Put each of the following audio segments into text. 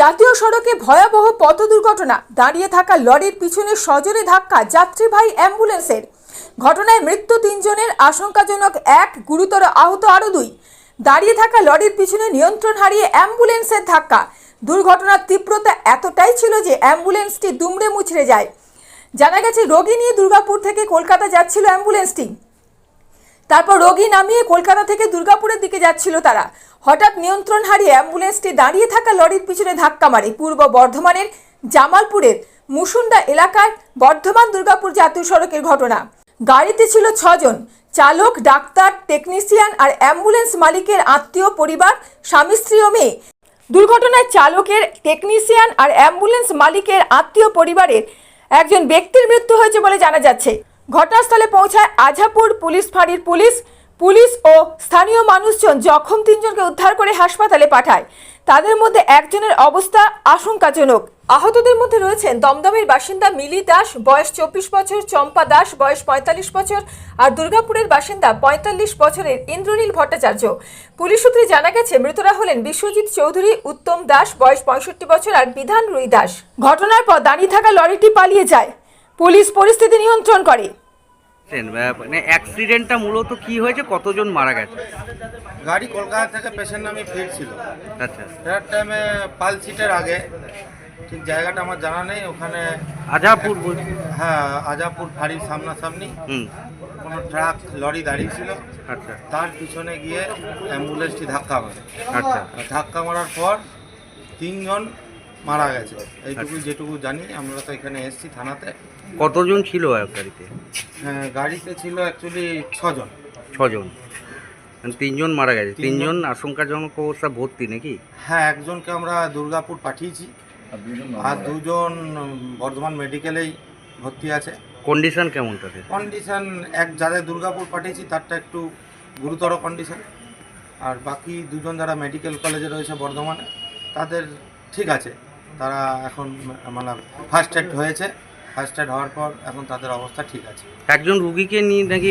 জাতীয় সড়কে ভয়াবহ পথ দুর্ঘটনা। দাঁড়িয়ে থাকা লরির পিছনে সজোরে ধাক্কা যাত্রীবাহী অ্যাম্বুলেন্সের। ঘটনায় মৃত্যু তিনজনের, আশঙ্কাজনক এক, গুরুতর আহত আরও দুই। দাঁড়িয়ে থাকা লরির পিছনে নিয়ন্ত্রণ হারিয়ে অ্যাম্বুলেন্সের ধাক্কা। দুর্ঘটনার তীব্রতা এতটাই ছিল যে অ্যাম্বুলেন্সটি দুমড়ে মুচড়ে যায়। জানা গেছে, রোগী নিয়ে দুর্গাপুর থেকে কলকাতা যাচ্ছিল অ্যাম্বুলেন্সটি। তারপর রোগী নামিয়ে কলকাতা থেকে দুর্গাপুরের দিকে যাচ্ছিল তারা। হঠাৎ নিয়ন্ত্রণ হারিয়ে অ্যাম্বুলেন্সটি দাঁড়িয়ে থাকা লরির পিছনে ধাক্কা মারে। পূর্ব বর্ধমানের জামালপুরের মুসুন্ডা এলাকার বর্ধমান দুর্গাপুর জাতীয় সড়কের ঘটনা। গাড়িতে ছিল ছজন। চালক, ডাক্তার, টেকনিশিয়ান আর অ্যাম্বুলেন্স মালিকের আত্মীয়, পরিবার, স্বামী, স্ত্রী ও মেয়ে। দুর্ঘটনায় চালকের, টেকনিশিয়ান আর অ্যাম্বুলেন্স মালিকের আত্মীয়, পরিবারের একজন ব্যক্তির মৃত্যু হয়েছে বলে জানা যাচ্ছে। ঘটনাস্থলে পৌঁছায় আঝাপুর পুলিশ ফাঁড়ির পুলিশ। পুলিশ ও স্থানীয় মানুষজন জখম তিনজনকে উদ্ধার করে হাসপাতালে পাঠায়। তাদের মধ্যে একজনের অবস্থা আশঙ্কাজনক। আহতদের মধ্যে রয়েছেন দমদমের বাসিন্দা মিলি দাস, বয়স চব্বিশ বছর, চম্পা দাস, বয়স পঁয়তাল্লিশ বছর, আর দুর্গাপুরের বাসিন্দা পঁয়তাল্লিশ বছরের ইন্দ্রনীল ভট্টাচার্য। পুলিশ সূত্রে জানা গেছে, মৃতরা হলেন বিশ্বজিৎ চৌধুরী, উত্তম দাস, বয়স পঁয়ষট্টি বছর, আর বিধান রুই দাস। ঘটনার পর দাঁড়িয়ে থাকা লরিটি পালিয়ে যায়। পুলিশ পরিস্থিতি নিয়ন্ত্রণ করে। মানে অ্যাক্সিডেন্টটা মূলত কি হয়েছে? কতজন মারা গেছে? গাড়ি কলকাতা থেকে পেশেন্ট নামে ফিরছিল। আচ্ছা। ফেরার টাইমে পাল সিটের আগে ঠিক জায়গাটা আমার জানা নেই ওখানে আজাপুর হ্যাঁ আজাপুর ফাঁড়ির সামনাসামনি হুম। কোনো ট্রাক লরি দাঁড়িয়ে ছিল। আচ্ছা। তার পিছনে গিয়ে অ্যাম্বুলেন্সটি ধাক্কা মারে। আচ্ছা। ধাক্কা মারার পর তিনজন মারা গেছে। এইটুকু যেটুকু জানি আমরা তো এখানে এসেছি থানাতে। কতজন ছিল আর গাড়িতে? হ্যাঁ, গাড়িতে ছিল অ্যাকচুয়ালি ছজন। ছজন। মানে তিনজন মারা গেছে। তিনজন। আশঙ্কাজনক অবস্থা ভর্তি নাকি? হ্যাঁ একজনকে আমরা দুর্গাপুর পাঠিয়েছি। আর দুজন বর্ধমান মেডিকেলেই ভর্তি আছে। কন্ডিশন কেমন তাদের? কন্ডিশন এক যাদের দুর্গাপুর পাঠিয়েছি তারটা একটু গুরুতর কন্ডিশন। আর বাকি দুজন যারা মেডিকেল কলেজে রয়েছে বর্ধমানে তাদের ঠিক আছে। তারা এখন মানে ফার্স্ট এড হয়েছে। ফার্স্ট এড হওয়ার পর এখন তাদের অবস্থা ঠিক আছে। একজন রুগীকে নিয়ে নাকি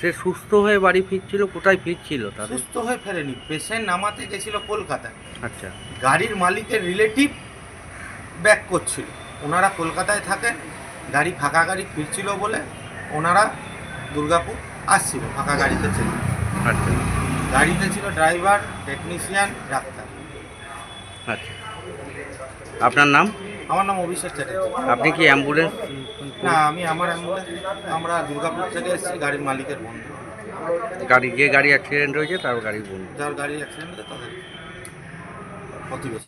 সে সুস্থ হয়ে বাড়ি ফিরছিল? কোথায় ফিরছিল তাদের? সুস্থ হয়ে ফেরেনি। পেশেন্ট নামাতে গেছিল কলকাতায়। আচ্ছা। গাড়ির মালিকের রিলেটিভ ব্যাক করছিল। ওনারা কলকাতায় থাকেন। গাড়ি ফাঁকা গাড়ি ফিরছিল বলে ওনারা দুর্গাপুর আসছিল ফাঁকা গাড়িতে ছিল। আচ্ছা। গাড়িতে ছিল ড্রাইভার টেকনিশিয়ান ডাক্তার। আচ্ছা। আপনার নাম? আমার নাম অভিষেক চ্যাটার্জি। আপনি কি অ্যাম্বুলেন্স না আমি আমার অ্যাম্বুলেন্স আমরা দুর্গাপুর থেকে এসেছি গাড়ির মালিকের বন্ধু। গাড়ি যে গাড়ি অ্যাক্সিডেন্ট হয়েছে তার গাড়ির বন্ধু। যার গাড়ি অ্যাক্সিডেন্ট হয়েছে তাদের প্রতিবেশী